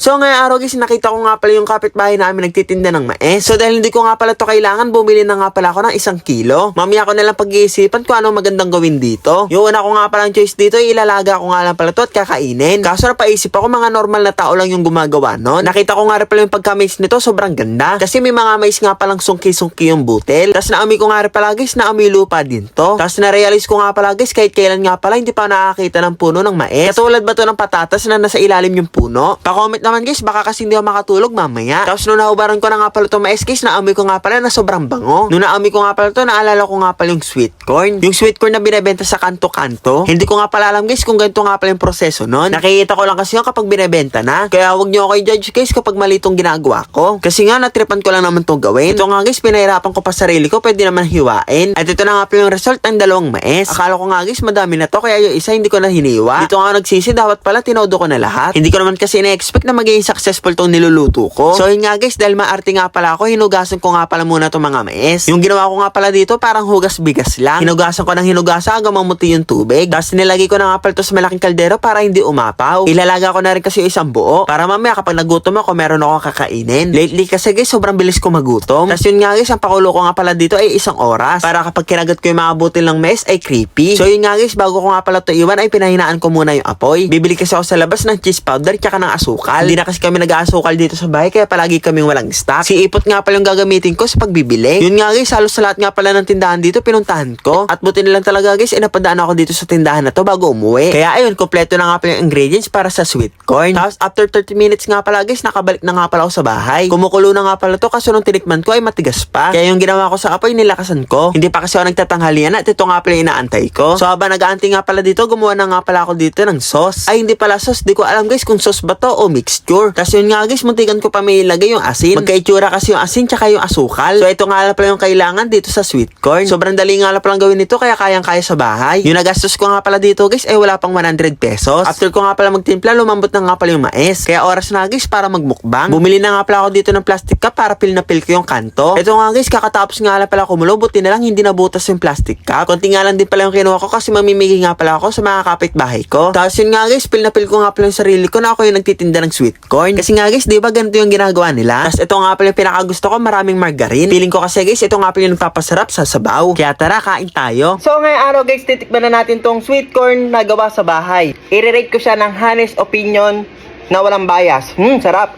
So ngayong araw guys, nakita ko nga pala yung kapitbahay namin nagtitinda ng mais. So dahil hindi ko nga pala to kailangan, bumili na nga pala ako ng isang kilo. Mamaya ko na lang pag-iisipan kung ano magandang gawin dito. Yung una ko nga palang choice dito, ilalaga ko nga lang pala to at kakainin. Kaso napaisip ako, mga normal na tao lang yung gumagawa nun. Nakita ko nga rin pala yung pagka-mais nito, sobrang ganda. Kasi may mga mais nga palang sungki-sungki yung butel. Tapos naamoy ko nga rin pala guys, naamoy lupa din to. Tapos na-realize ko nga pala guys, kahit kailan nga pala, hindi pa nakakita ng puno ng mais. Katulad ba to ng patatas na nasa ilalim yung puno? Pa-comment naman guys, baka kasi hindi ako makatulog mamaya. Tapos nung nahubaran ko na nga pala to mais guys, naamoy ko nga pala na sobrang bango. Nung naamoy ko nga pala to, naalala ko nga pala yung sweet corn. Yung sweet corn na binebenta sa kanto-kanto. Hindi ko nga pala alam guys kung ganito nga pala yung proseso nun. Nakikita ko lang kasi yung kapag binebenta na. Kaya wag niyo ako i-judge guys kapag mali itong ginagawa ko. Kasi nga natripan ko lang naman tong gawin. Ito nga guys, pinahirapan ko pa sarili ko, pwede naman hiwain. At ito na nga pala yung result ng dalawang mais. Akala ko nga guys, madami na to, kaya yung isa hindi ko na hiniwa. Dito nga nagsisi, dapat pala tinodo ko na lahat. Hindi ko naman kasi na-expect na magiging successful tong niluluto ko. So yun nga guys, dahil maarte nga pala ako, hinugasan ko nga pala muna tong mga mais. Yung ginawa ko nga pala dito, parang hugas bigas lang. Hinugasan ko ng hinugasan hanggang mamuti yung tubig. Tapos nilagay ko na nga pala to sa malaking kaldero para hindi umapaw. Ilalaga ko na rin kasi isang buo para mamaya kapag nagutom ako, meron ako kakainin. Lately kasi guys, sobrang bilis ko magutom. Tapos yun nga guys, ang pakulo ko nga pala dito ay isang oras. Para kapag kinagat ko yung mga butil ng mais ay creepy. So yun nga guys, bago ko nga pala to iwan ay pinahinaan ko muna yung apoy. Bibili kasi ako sa labas ng cheese powder tsaka ng asukal. Hindi na kasi kami nag-aasukal dito sa bahay kaya palagi kaming walang stock. Si ipot nga pala yung gagamitin ko sa pagbibili. Yun nga guys, halos sa lahat nga pala ng tindahan dito pinuntahan ko. At buti na lang talaga guys, eh napadaan ako dito sa tindahan na to bago umuwi. Kaya ayun, kompleto na nga pala yung ingredients para sa sweet corn. Tapos after 30 minutes nga pala guys, nakabalik na nga pala ako sa bahay. Kumukulo na nga pala to kasi nung tinikman ko ay matigas pa. Kaya yung ginawa ko sa apoy, nilakasan ko. Hindi pa kasi ako nagtatanghalian at ito nga pala yung inaantay ko. So habang nag-aantay nga pala dito, gumawa na nga pala ako dito ng sauce. Ay hindi pala sauce, di ko alam guys kung sauce ba to o mixture. Tapos yun nga guys, muntikan ko pa may ilagay yung asin. Magkaitsura kasi yung asin tsaka yung asukal. So ito nga pala yung kailangan dito sa sweet corn. Sobrang dali nga lang palang gawin ito kaya kayang-kaya sa bahay. Yung nagastos ko nga pala dito guys ay wala pang 100 pesos. After ko nga pala magtimpla, lumambot na nga pala yung mais. Kaya oras na guys para magmukbang. Bumili na nga pala ako dito ng plastic cup para pil na pil ko yung kanto. Ito nga guys, kakatapos nga pala kumulo, buti na lang hindi nabutas yung plastic cup. Konti nga lang din pala yung kinuha ko kasi mamimigay nga pala ako sa mga kapitbahay ko. Tapos yun nga guys, pil na pil ko nga pala yung sarili ko na ako yung nagtitinda ng sweet corn. Kasi nga guys, di ba ganito yung ginagawa nila? Tapos ito nga pala yung pinakagusto ko, maraming margarine. Feeling ko kasi guys, ito nga pala yung nagpapasarap sa sabaw. Kaya tara, kain tayo. So ngayong araw guys, titikman na natin tong sweet corn na gawa sa bahay. I-rate ko siya ng honest opinion na walang bias. Hmm, sarap.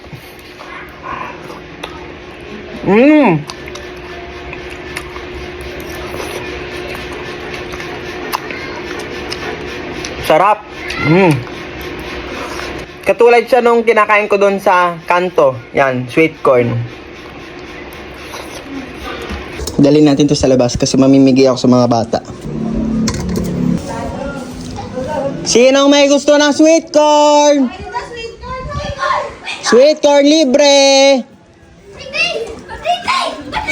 Mmm. Sarap. Mm. Katulad siya nung kinakain ko doon sa kanto. Yan, sweet corn. Dali natin to sa labas kasi mamimigay ako sa mga bata. Sinong may gusto ng sweet corn? Sweet corn libre!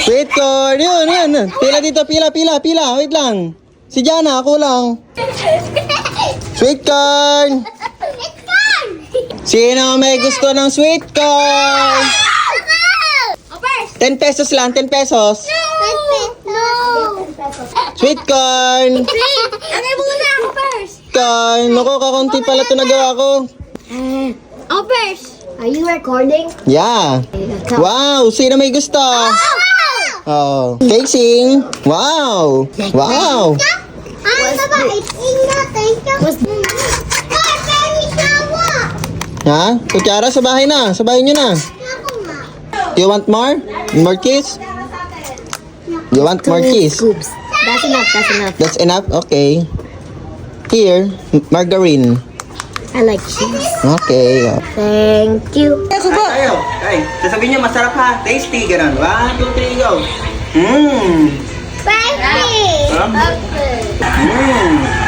Sweet corn! Yun, yun. Pila dito, pila, pila, pila. Wait lang. Si Jana, ako lang. Sweet corn! Sino may gusto ng sweet corn? 10 pesos lang, 10 pesos. Sweet corn! Ano muna ako first? Corn! Naku, kakunti pala ito nagawa ko. Ako first. Are you recording? Yeah. Wow! Sino may gusto? Oh. Casing! Wow! Wow! Ano ba? Itin natin. What's Ha? Kutsara, sa bahay na. Sa bahay nyo na. Do you want more? More kiss? You want more kiss? Scoops. That's enough. That's enough. That's enough? Okay. Here, margarine. I like cheese. Okay. Thank you. Ba? Tayo. Ay, sasabihin niya masarap ha. Tasty, ganun. One, two, three, go. Mmm. You. Mmm.